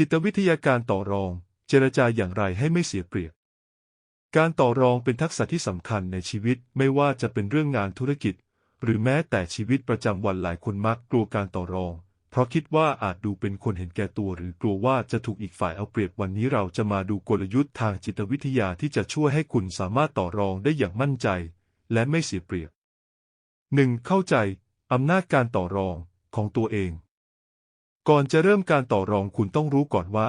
จิตวิทยาการต่อรอง เจรจาอย่างไรให้ไม่เสียเปรียบ การต่อรองเป็นทักษะที่สำคัญในชีวิตไม่ว่าจะเป็นเรื่องงานธุรกิจ หรือแม้แต่ชีวิตประจำวันหลายคนมักกลัวการต่อรอง เพราะคิดว่าอาจดูเป็นคนเห็นแก่ตัว หรือกลัวว่าจะถูกอีกฝ่ายเอาเปรียบวันนี้เราจะมาดูกลยุทธ์ทางจิตวิทยาที่จะช่วยให้คุณสามารถต่อรองได้อย่างมั่นใจ และไม่เสียเปรียบ 1. เข้าใจอำนาจการต่อรองของตัวเอง ก่อนจะเริ่มการต่อรองคุณต้องรู้ก่อนว่า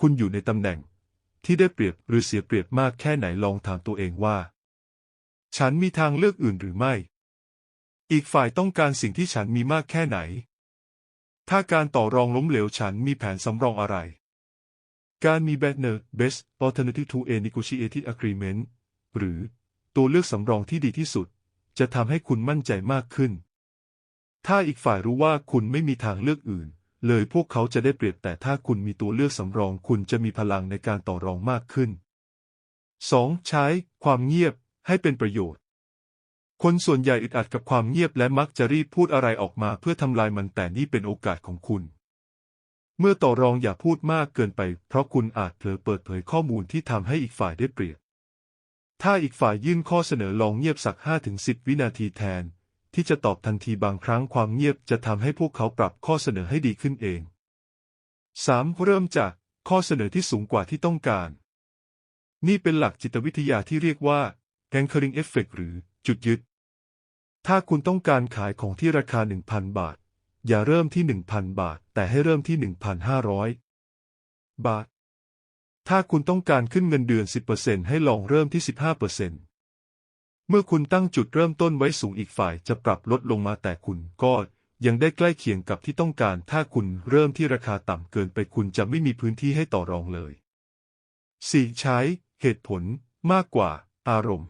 คุณอยู่ในตำแหน่ง ที่ได้เปรียบหรือเสียเปรียบมากแค่ไหนลองถามตัวเองว่า ฉันมีทางเลือกอื่นหรือไม่ อีกฝ่ายต้องการสิ่งที่ฉันมีมากแค่ไหน ถ้าการต่อรองล้มเหลวฉันมีแผนสำรองอะไร การมี better best alternative to a negotiated agreement หรือตัวเลือกสำรองที่ดีที่สุด จะทำให้คุณมั่นใจมากขึ้น ถ้าอีกฝ่ายรู้ว่าคุณไม่มีทางเลือกอื่น เลยพวกเขาจะได้เปรียบแต่ถ้าคุณมีตัวเลือกสำรองคุณจะมีพลังในการต่อรองมากขึ้น 2. ใช้ ความเงียบให้เป็นประโยชน์ คนส่วนใหญ่อึดอัดกับความเงียบและมักจะรีบพูดอะไรออกมาเพื่อทำลายมันแต่นี่เป็นโอกาสของคุณ เมื่อต่อรองอย่าพูดมากเกินไป เพราะคุณอาจเผลอเปิดเผยข้อมูลที่ทำให้อีกฝ่ายได้เปรียบ ถ้าอีกฝ่ายยื่นข้อเสนอลองเงียบสัก 5-10 วินาทีแทน ที่จะตอบทันทีบางครั้งความเงียบจะทำให้พวกเขาปรับข้อเสนอให้ดีขึ้นเอง 3. เริ่มจากข้อเสนอที่สูงกว่าที่ต้องการ นี่เป็นหลักจิตวิทยาที่เรียกว่า anchoring effect หรือจุดยึด ถ้าคุณต้องการขายของที่ราคา 1,000 บาท อย่าเริ่มที่ 1,000 บาท แต่ให้เริ่มที่ 1,500 บาท ถ้าคุณต้องการขึ้นเงินเดือน 10%ให้ลองเริ่มที่ 15% เมื่อคุณตั้งจุดเริ่มต้นไว้สูงอีกฝ่ายจะปรับลดลงมาแต่คุณก็ยังได้ใกล้เคียงกับที่ต้องการ ถ้าคุณเริ่มที่ราคาต่ำเกินไปคุณจะไม่มีพื้นที่ให้ต่อรองเลย 4. ใช้ เหตุผล มากกว่า อารมณ์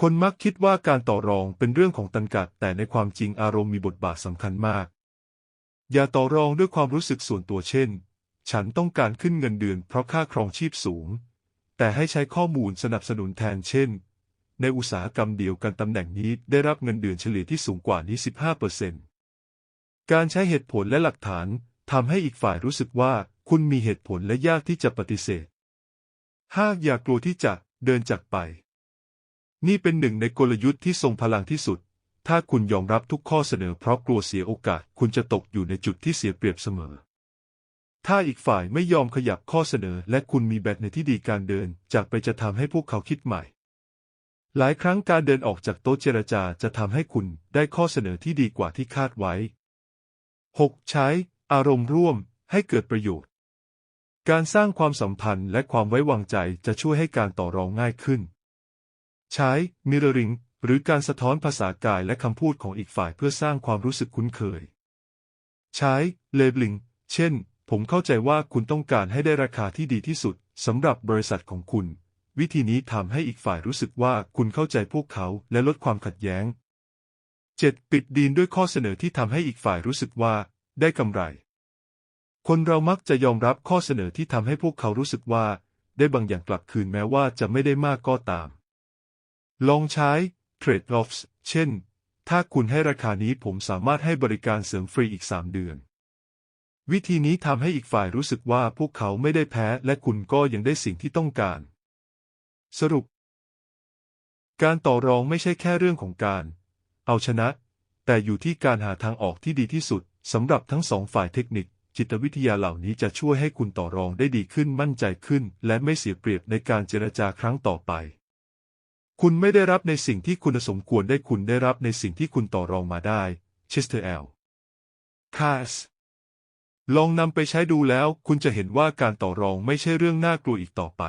คนมักคิดว่าการต่อรองเป็นเรื่องของตันกัด แต่ในความจริงอารมณ์มีบทบาทสำคัญมาก อย่าต่อรองด้วยความรู้สึกส่วนตัวเช่น ฉันต้องการขึ้นเงินเดือนเพราะค่าครองชีพสูง แต่ให้ใช้ข้อมูลสนับสนุนแทนเช่น ในอุตสาหกรรมเดียวกันตำแหน่งนี้ได้รับเงินเดือนเฉลี่ยที่สูงกว่านี้ 15%การใช้เหตุผลและหลักฐานทำให้อีกฝ่ายรู้สึกว่าคุณมีเหตุผลและยากที่จะปฏิเสธ 5. อย่ากลัวที่จะเดินจากไป นี่เป็นหนึ่งในกลยุทธ์ที่ทรงพลังที่สุด ถ้าคุณยอมรับทุกข้อเสนอเพราะกลัวเสียโอกาส คุณจะตกอยู่ในจุดที่เสียเปรียบเสมอ ถ้าอีกฝ่ายไม่ยอมขยับข้อเสนอและคุณมีแบตในที่ดีการเดิน จากไปจะทำให้พวกเขาคิดใหม่ หลายครั้งการเดินออกจากโต๊ะเจรจาจะทำให้คุณได้ข้อเสนอที่ดีกว่าที่คาดไว้ 6. ใช้ อารมณ์ร่วมให้เกิดประโยชน์ การสร้างความสัมพันธ์และความไว้วางใจจะช่วยให้การต่อรองง่ายขึ้น ใช้ mirroring หรือการสะท้อนภาษากายและคำพูดของอีกฝ่ายเพื่อสร้างความรู้สึกคุ้นเคย ใช้ labeling เช่น ผมเข้าใจว่าคุณต้องการให้ได้ราคาที่ดีที่สุดสำหรับบริษัทของคุณ วิธีนี้ทำให้อีกฝ่ายรู้สึกว่าคุณเข้าใจพวกเขาและลดความขัดแย้ง 7. ปิดดีนด้วยข้อเสนอที่ทำให้อีกฝ่ายรู้สึกว่า ได้กำไร คนเรามักจะยอมรับข้อเสนอที่ทำให้พวกเขารู้สึกว่า ได้บางอย่างกลับคืนแม้ว่าจะไม่ได้มากก็ตาม ลองใช้ trade-offs เช่น ถ้าคุณให้ราคานี้ผมสามารถให้บริการเสริมฟรีอีก 3 เดือน วิธีนี้ทำให้อีกฝ่ายรู้สึกว่าพวกเขาไม่ได้แพ้และคุณก็ยังได้สิ่งที่ต้องการ สรุป การต่อรองไม่ใช่แค่เรื่องของการ เอาชนะ แต่อยู่ที่การหาทางออกที่ดีที่สุดสำหรับทั้งสองฝ่ายเทคนิค จิตวิทยาเหล่านี้จะช่วยให้คุณต่อรองได้ดีขึ้นมั่นใจขึ้น และไม่เสียเปรียบในการเจรจาครั้งต่อไป คุณไม่ได้รับในสิ่งที่คุณสมควรได้คุณได้รับในสิ่งที่คุณต่อรองมาได้เชสเตอร์แอลคาสลองนำไปใช้ดูแล้วคุณจะเห็นว่าการต่อรองไม่ใช่เรื่องน่ากลัวอีกต่อไป